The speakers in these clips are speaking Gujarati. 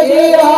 Yeah, yeah.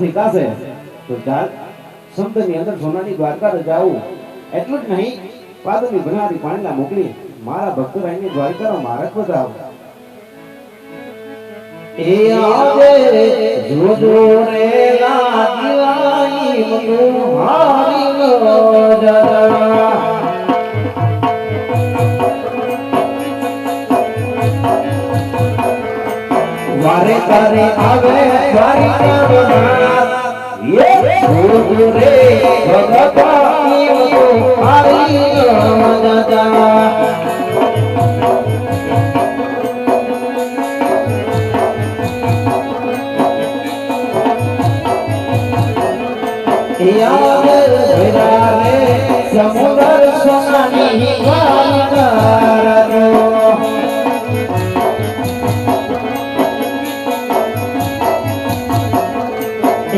ઠેકા છે તો ધાર સમુદ્રની અંદર સોનાની દ્વારકા રજાવું એટલું જ નહીં પાદરની ભરણારી પાણીલા મોકલી મારા ભક્તરાયની દ્વારકાનો મારક બતાવો. એ આવે જો જો રે જરા તારે તારે આવે દ્વારિકા રે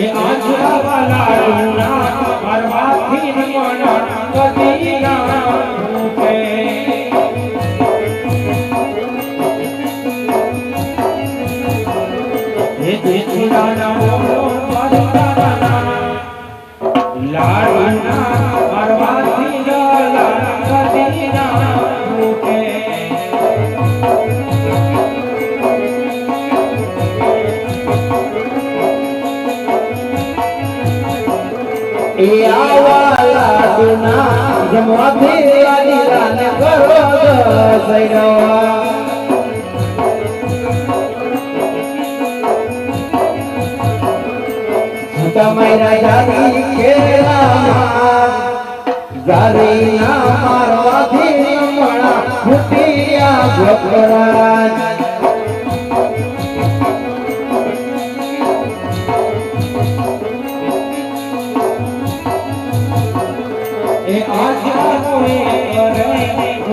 એ આજના વાલા ડુના મારવાથી મન કદી ના રૂપે મારવાથી મણા ફૂટિયા ગોકળા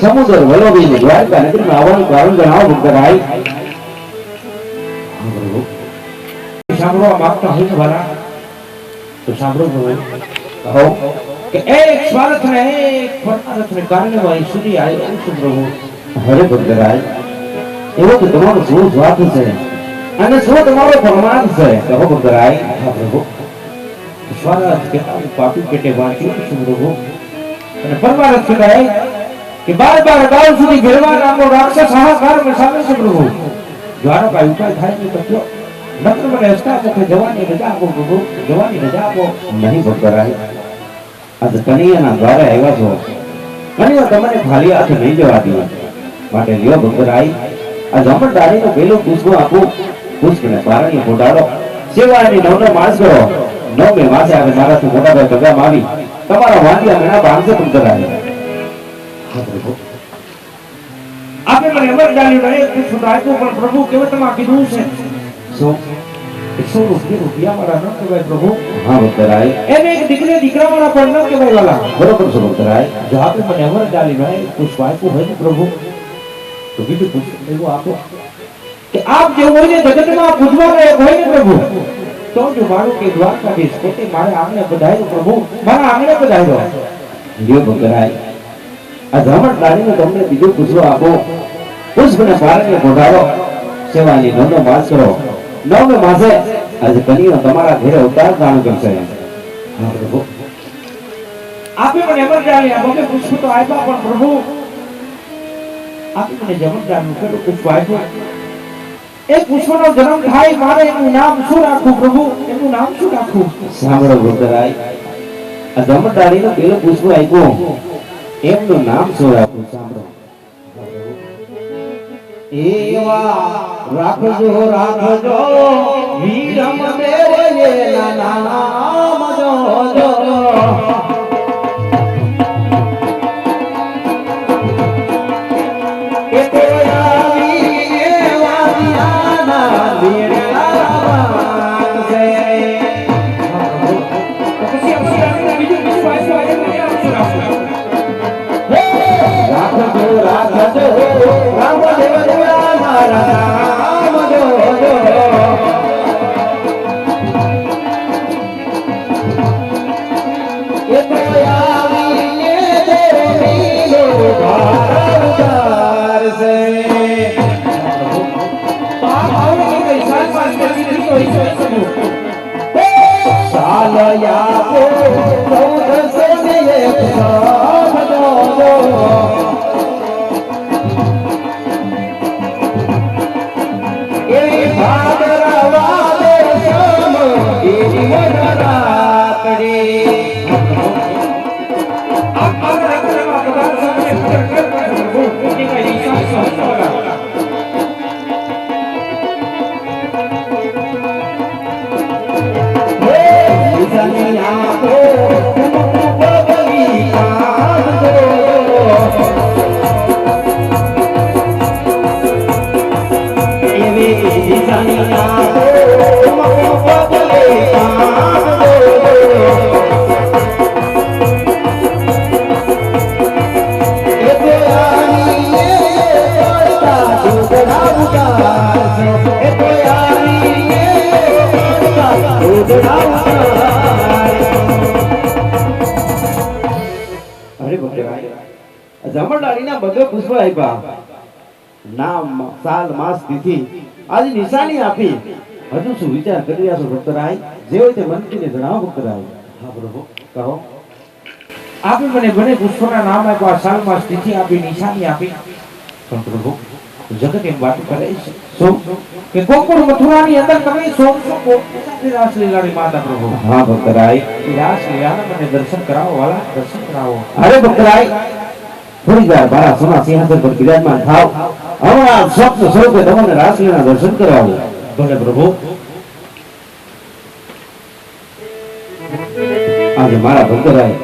સમુદ્ર વલોવી ને દ્વારકા નગરીમાં આવવાનું કારણ જણાવો ભક્તરાય સાંભળવા માંગતા હોય ને વાલા તો સાંભળો પ્રભુ કહો કે એક સ્વાર્થ ને એક પરમાર્થ ને કારણે વાય સુધી આવ્યો છું પ્રભુ હરે ભક્તરાય એવો તો તમારો શું સ્વાર્થ છે અને શું તમારો પરમાર્થ છે કહો ભક્તરાય હા પ્રભુ સ્વાર્થ કે હું પાપી પેટે વાંચ્યું છું પ્રભુ અને પરમાર્થ કહેવાય કે બાર બાર ગાઉ સુધી ઘેરવા નામનો રાક્ષસ હાહાકાર સામે છે પ્રભુ દ્વારો કાંઈ ઉપાય થાય નહીં કયો? નકર મને હસતા મુખે જવાની રજા આપો, પ્રભુ. જવાની રજા આપો. નહીં ભગરાય આજે કનૈયાના દ્વારા આવ્યા છો. કનૈયા તમને ખાલી હાથ નહીં જવા દે માટે લ્યો ભગરાય આ જમણદારીનું પેલું પુષ્પ આપો. પુષ્પને પારણીએ ફોટાડો. સેવાની નવનો માસ કરો. નવમે માસે આવે મારાથી મોટાભાઈ ભગામ આવી. તમારા મેણા બાંધશે ભક્તરાય હા, પ્રભુ. આપે મને ને એક પુષ્પ આપ્યું પણ પ્રભુ કેવતમાં કીધું છે? એકસો રૂપિયા રૂપિયા મારા ન કહેવાય પ્રભુ. હા, ભક્તરાય. એને એક દીકરી દીકરા મારા પણ ન કહેવાય વાલા. બરોબર છે, ભક્તરાય. જો આપે મને ડાલી ને પુષ્પ આપ્યું હોય ને પ્રભુ? તો બીજું પુષ્પ એવું આપો. કે આપ જેવું હોય ને જગતમાં પૂજવા એક હોય ને પ્રભુ? તો જ મારું કે દ્વારકાધીશ પોતે મારે આંગણે પધાર્યો પ્રભુ મારા આંગણે પધાર્યો. લ્યો ભગરાય આ જમણદારીનું તમને બીજો પુષ્પ આપો. પુષ્પને પારણીએ ફોટાડો સેવાની નવનો માસ કરો નવમે માસે આજે કનીઓ તમારા ઘરે અવતાર ધારણ કરશે. હા, પ્રભુ. આપે મને અમરજાની આપો કે પુષ્પ તો આપ્યા પણ પ્રભુ, આપે મને જમરજાનું કેટલું પુષ્પ આપ્યું. એ પુષ્પનો જન્મ થાય મારે એનું નામ શું રાખવું પ્રભુ? એનું નામ શું રાખવું? સાંભળો ભક્તરાય આ જમદારીનો પેલો પુષ્પ આપ્યો. એમનું નામ શું રાખવું? સાંભળો. એવા રાખજો રાખજો, વીરમ દેવ નામ જોજો જમણલાડીના પુષ્પ આપ્યા નામ સાલ માસ તિથિ આજે નિશાની આપી. હજુ શું વિચાર કરી રહ્યા છો ભક્તરાય? જે હોય તે મંત્રીને જણાવો ભક્તરાય. હા પ્રભુ કહો. આપે મને ભલે પુષ્પના નામ આપ્યા સાલમાં તિથિ આપી નિશાની આપી. પણ પ્રભુ જગત એમ વાત કરે છે. શું? કે ગોકુળ મથુરાની અંદર તમે સોમ સો રાસલીલાની માતા પ્રભુ. હા ભક્તરાય. રાસલીલાના મને દર્શન કરાવો વાલા દર્શન કરાવો. અરે ભક્તરાય થોડી વાર મારા સોના સિંહાસન પર બિરાજમાન થાવ. હમણાં સ્વપ્ન સ્વરૂપે તમને રાસલીના દર્શન કરાવું. ભલે પ્રભુ. આજે મારા ભક્તરાય